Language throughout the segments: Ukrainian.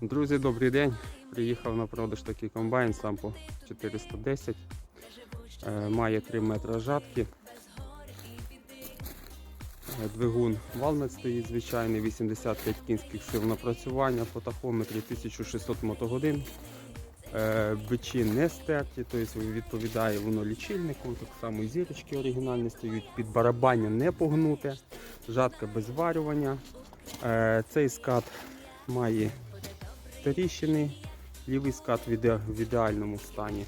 Друзі, добрий день. Приїхав на продаж такий комбайн Сампо 410. Е, Має 3 метри жатки. Е, Двигун Валмет стоїть звичайний, 85 кінських сил напрацювання, по тахометрі 1600 мотогодин. Е, Бичі не стерті, тобто відповідає воно лічильнику, так само і зірочки оригінальні стоять, під барабання не погнуте, жатка без зварювання. Е, Цей скат має тріщини, лівий скат в, іде- в ідеальному стані.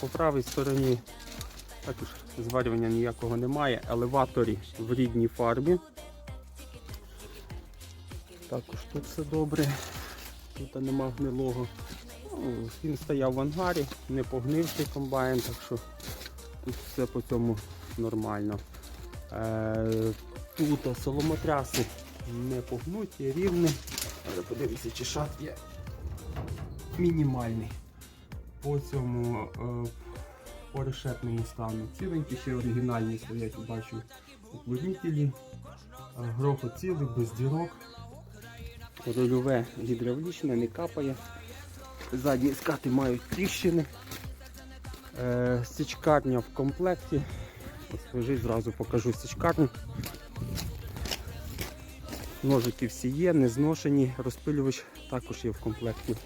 По правій стороні також зварювання ніякого немає, елеваторі в рідній фарбі. Також тут все добре, тут нема гнилого. Ну, Він стояв в ангарі, не погнив цей комбайн, так що тут все по цьому нормально. Е, тут соломотряси не погнуті, рівні. Але подивіться, чи шат є мінімальний. По цьому е, по решетному стану. Ціленькі ще оригінальні стоять, бачу уплотнителі. Е, Грохот цілий, без дірок. Рульове гідравлічне, не капає. Задні скати мають тріщини. Е, Січкарня в комплекті. Ось зразу покажу січкарню. Ножики всі є, не зношені, розпилювач також є в комплекті.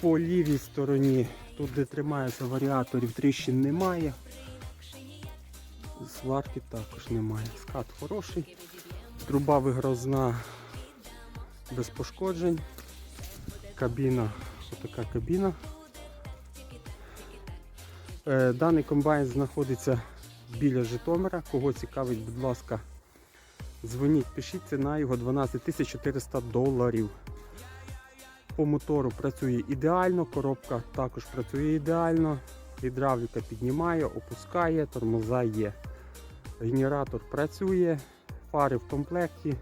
По лівій стороні, тут де тримається варіаторів, тріщин немає. Сварки також немає. Скат хороший. Труба вигрозна без пошкоджень. Кабіна, отака кабіна. Е, Даний комбайн знаходиться біля Житомира. Кого цікавить, будь ласка, дзвоніть, пишіть, ціна його 12 400 доларів. По мотору працює ідеально, коробка також працює ідеально. Гідравліка піднімає, опускає, тормоза є. Генератор працює, фари в комплекті.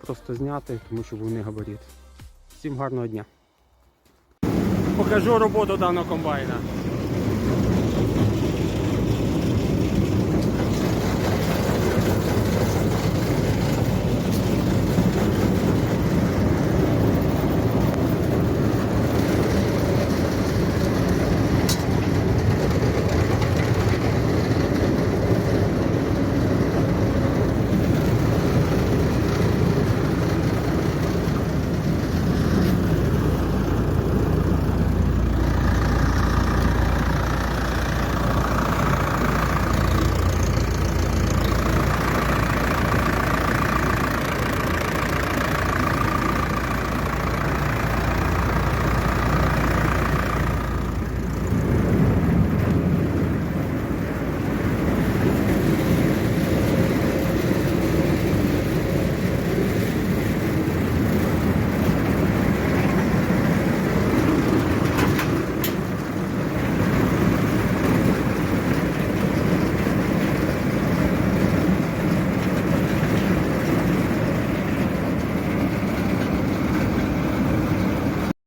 Просто зняти, тому що вони габарит. Всім гарного дня. Покажу роботу даного комбайна.